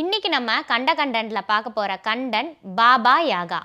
இன்னைக்கு நம்ம கண்ட கண்டன்ல பார்க்க போற கண்டன் பாபா யாகா.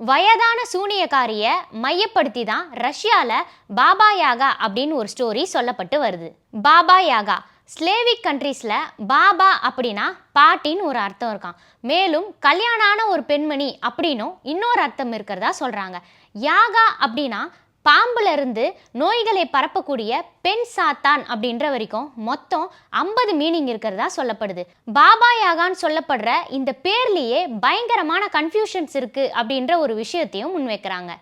வயதான சூனியக்காரிய மையப்படுத்தி தான் ரஷ்யால பாபா யாகா அப்படின்னு ஒரு ஸ்டோரி சொல்லப்பட்டு வருது. பாபா யாகா ஸ்லேவிக் கண்ட்ரீஸில் பாபா அப்படின்னா பாட்டின்னு ஒரு அர்த்தம் இருக்கான் மேலும் கல்யாணான ஒரு பெண்மணி அப்படின்னும் இன்னொரு அர்த்தம் இருக்கிறதா சொல்கிறாங்க யாகா அப்படின்னா பாம்புலருந்து நோய்களை பரப்பக்கூடிய பெண் சாத்தான் அப்படின்ற வரைக்கும் மொத்தம் ஐம்பது மீனிங் இருக்கிறதா சொல்லப்படுது. பாபா யாகான்னு சொல்லப்படுற இந்த பேர்லேயே பயங்கரமான கன்ஃபியூஷன்ஸ் இருக்குது அப்படின்ற ஒரு விஷயத்தையும் முன்வைக்கிறாங்க.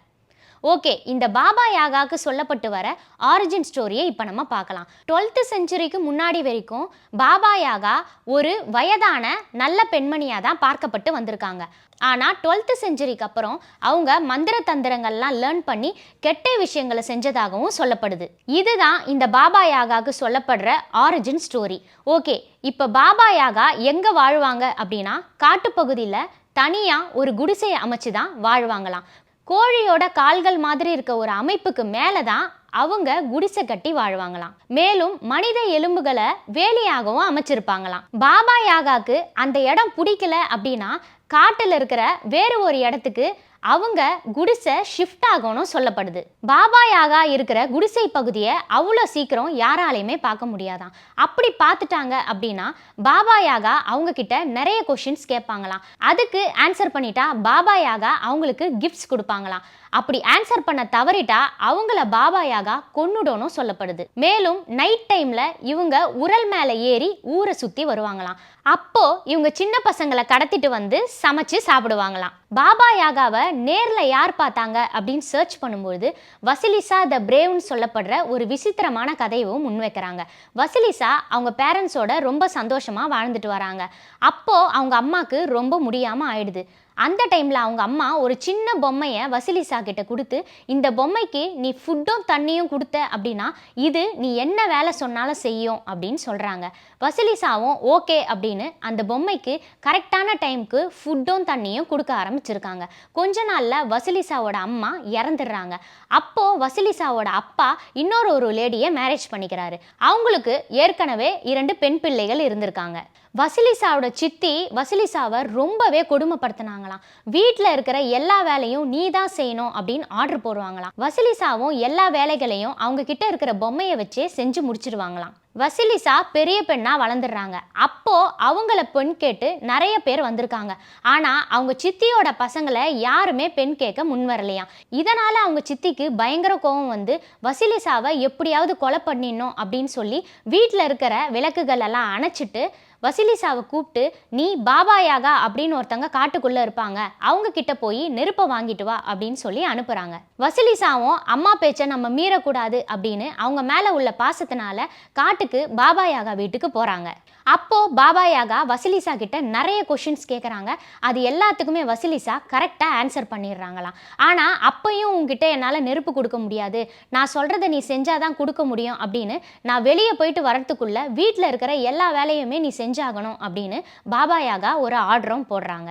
ஓகே இந்த பாபா யாகாக்கு சொல்லப்பட்டு வர ஆரிஜின் ஸ்டோரியை இப்போ நம்ம பார்க்கலாம். டுவெல்த்து செஞ்சுரிக்கு முன்னாடி வரைக்கும் பாபா யாகா ஒரு வயதான நல்ல பெண்மணியாக தான் பார்க்கப்பட்டு வந்திருக்காங்க. ஆனால் டுவெல்த்து செஞ்சுரிக்கு அப்புறம் அவங்க மந்திர தந்திரங்கள்லாம் லேர்ன் பண்ணி கெட்ட விஷயங்களை செஞ்சதாகவும் சொல்லப்படுது. இதுதான் இந்த பாபா யாகாக்கு சொல்லப்படுற ஆரிஜின் ஸ்டோரி ஓகே இப்போ பாபா யாகா எங்கே வாழ்வாங்க அப்படின்னா காட்டுப்பகுதியில் தனியாக ஒரு குடிசையை அமைச்சு தான் வாழ்வாங்களாம். கோழியோட கால்கள் மாதிரி இருக்க ஒரு அமைப்புக்கு மேலே தான் அவங்க குடிசை கட்டி வாழ்வாங்களாம். மேலும் மனித எலும்புகளை வேலியாகவும் அமைச்சிருப்பாங்களாம். பாபா யாகாக்கு அந்த இடம் பிடிக்கல அப்படின்னா காட்டில் இருக்கிற வேறு ஒரு இடத்துக்கு அவங்க குடிசை ஷிஃப்ட் ஆகணும் சொல்லப்படுது. பாபா யாகா இருக்கிற குடிசை பகுதியை அவ்வளோ சீக்கிரம் யாராலையுமே பார்க்க முடியாதாம் அப்படி பார்த்துட்டாங்க அப்படின்னா பாபா யாகா அவங்க கிட்ட நிறைய கொஷின்ஸ் கேட்பாங்களாம். அதுக்கு ஆன்சர் பண்ணிட்டா பாபா யாகா அவங்களுக்கு கிஃப்ட்ஸ் கொடுப்பாங்களாம். அப்படி ஆன்சர் பண்ண தவறிட்டா அவங்கள பாபா யாகா கொன்னுடணும் சொல்லப்படுது. மேலும் நைட் டைம்ல இவங்க உரல் மேலே ஏறி ஊரை சுத்தி வருவாங்களாம். அப்போ இவங்க சின்ன பசங்களை கடத்திட்டு வந்து சமைச்சு சாப்பிடுவாங்களாம். பாபா யாகாவை நேரில் யார் பார்த்தாங்க அப்படின்னு சர்ச் பண்ணும்பொழுது வசிலிசா த பிரேவ்னு சொல்லப்படுற ஒரு விசித்திரமான கதையும் முன்வைக்கிறாங்க. வசிலிசா அவங்க பேரண்ட்ஸோட ரொம்ப சந்தோஷமாக வாழ்ந்துட்டு வராங்க. அப்போ அவங்க அம்மாவுக்கு ரொம்ப முடியாமல் ஆயிடுது. அந்த டைமில் அவங்க அம்மா ஒரு சின்ன பொம்மையை வசிலிசா கிட்ட கொடுத்து இந்த பொம்மைக்கு நீ ஃபுட்டும் தண்ணியும் கொடுத்த அப்படின்னா இது நீ என்ன வேலை சொன்னாலும் செய்யும் அப்படின்னு சொல்கிறாங்க வசிலிசாவும் ஓகே அப்படின்னு அந்த பொம்மைக்கு கரெக்டான டைம்க்கு ஃபுட்டும் தண்ணியும் கொடுக்க ஆரம்பிச்சிருக்காங்க. கொஞ்ச நாளில் வசிலிசாவோட அம்மா இறந்துடுறாங்க. அப்போது வசிலிசாவோட அப்பா இன்னொரு ஒரு லேடியை மேரேஜ் பண்ணிக்கிறாரு. அவங்களுக்கு ஏற்கனவே இரண்டு பெண் பிள்ளைகள் இருந்திருக்காங்க. வசிலிசாவோட சித்தி வசிலிசாவை ரொம்பவே கொடுமைப்படுத்தினாங்களாம். வீட்டில் இருக்கிற எல்லா வேலையும் நீ தான் செய்யணும் அப்படின்னு ஆர்டர் போடுவாங்களாம். வசிலிசாவும் எல்லா வேலைகளையும் அவங்க கிட்ட இருக்கிற பொம்மையை வச்சே செஞ்சு முடிச்சிடுவாங்களாம் வசிலிசா பெரிய பெண்ணாக வளர்ந்துடுறாங்க. அப்போது அவங்கள பெண் கேட்டு நிறைய பேர் வந்திருக்காங்க. ஆனால் அவங்க சித்தியோட பசங்களை யாருமே பெண் கேட்க முன் வரலையாம் இதனால் அவங்க சித்திக்கு பயங்கர கோபம் வந்து வசிலிசாவை எப்படியாவது கொலை பண்ணிடணும் அப்படின்னு சொல்லி வீட்டில் இருக்கிற விளக்குகள் எல்லாம் அணைச்சிட்டு வசிலிசாவை கூப்பிட்டு நீ பாபா யாகா அப்படின்னு ஒருத்தங்க காட்டுக்குள்ளே இருப்பாங்க. அவங்க கிட்ட போய் நெருப்பை வாங்கிட்டு வா அப்படின்னு சொல்லி அனுப்புகிறாங்க வசிலிசாவும் அம்மா பேச்சை நம்ம மீறக்கூடாது அப்படின்னு அவங்க மேலே உள்ள பாசத்தினால காட்டுக்கு பாபா யாகா வீட்டுக்கு போகிறாங்க அப்போ பாபா யாகா வசிலிசா கிட்ட நிறைய கொஷின்ஸ் கேட்குறாங்க அது எல்லாத்துக்குமே வசிலிசா கரெக்டாக ஆன்சர் பண்ணிடுறாங்களாம். ஆனால் அப்பையும் உங்ககிட்ட என்னால் நெருப்பு கொடுக்க முடியாது. நான் சொல்கிறத நீ செஞ்சாதான் கொடுக்க முடியும் அப்படின்னு நான் வெளியே போயிட்டு வரத்துக்குள்ள வீட்டில் இருக்கிற எல்லா வேலையுமே நீ செஞ்சாகணும் அப்படின்னு பாபா யாகா ஒரு ஆர்டரும் போடுறாங்க.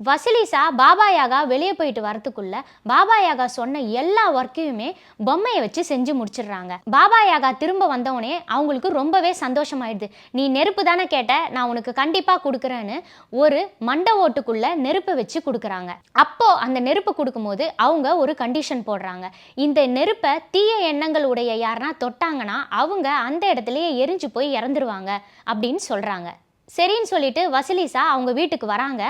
வசிலிசா பாபா யாகா வெளியே போயிட்டு வரத்துக்குள்ள பாபா யாகா சொன்ன எல்லா ஒர்க்கையுமே பொம்மையை வச்சு செஞ்சு முடிச்சிடுறாங்க. பாபா யாகா திரும்ப வந்தவுடனே அவங்களுக்கு ரொம்பவே சந்தோஷமாயிடுது. நீ நெருப்பு தானே கேட்ட நான் உனக்கு கண்டிப்பாக கொடுக்குறேன்னு ஒரு மண்ட ஓட்டுக்குள்ள நெருப்பு வச்சு கொடுக்குறாங்க. அப்போ அந்த நெருப்பு கொடுக்கும்போது அவங்க ஒரு கண்டிஷன் போடுறாங்க. இந்த நெருப்பை தீய எண்ணங்கள் உடைய யாருன்னா தொட்டாங்கன்னா அவங்க அந்த இடத்துலயே எரிஞ்சு போய் இறந்துருவாங்க அப்படின்னு சொல்றாங்க. சரின்னு சொல்லிட்டு வசிலிசா அவங்க வீட்டுக்கு வராங்க.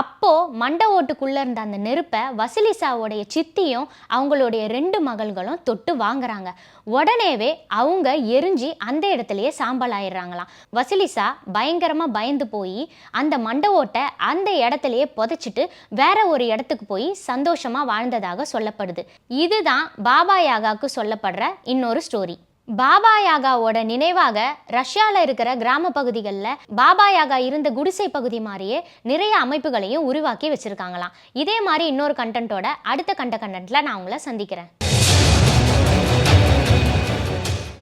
அப்போ மண்ட ஓட்டுக்குள்ளே இருந்த அந்த நெருப்பை வசிலிசாவோடைய சித்தியும் அவங்களுடைய ரெண்டு மகள்களும் தொட்டு வாங்குறாங்க. உடனேவே அவங்க எரிஞ்சு அந்த இடத்துலயே சாம்பல் ஆயிடுறாங்களாம். வசிலிசா பயங்கரமாக பயந்து போய் அந்த மண்டை ஓட்டை அந்த இடத்துலயே புதைச்சிட்டு வேற ஒரு இடத்துக்கு போய் சந்தோஷமா வாழ்ந்ததாக சொல்லப்படுது. இதுதான் பாபா யாகாக்கு சொல்லப்படுற இன்னொரு ஸ்டோரி பாபா யாகாவோட நினைவாக ரஷ்யாவில் இருக்கிற கிராம பகுதிகளில் பாபா யாகா இருந்த குடிசை பகுதி மாதிரியே நிறைய அமைப்புகளையும் உருவாக்கி வச்சுருக்காங்களாம். இதே மாதிரி இன்னொரு கண்டென்ட்டோட அடுத்த கண்ட கண்டென்ட்டில் நான் உங்களை சந்திக்கிறேன்.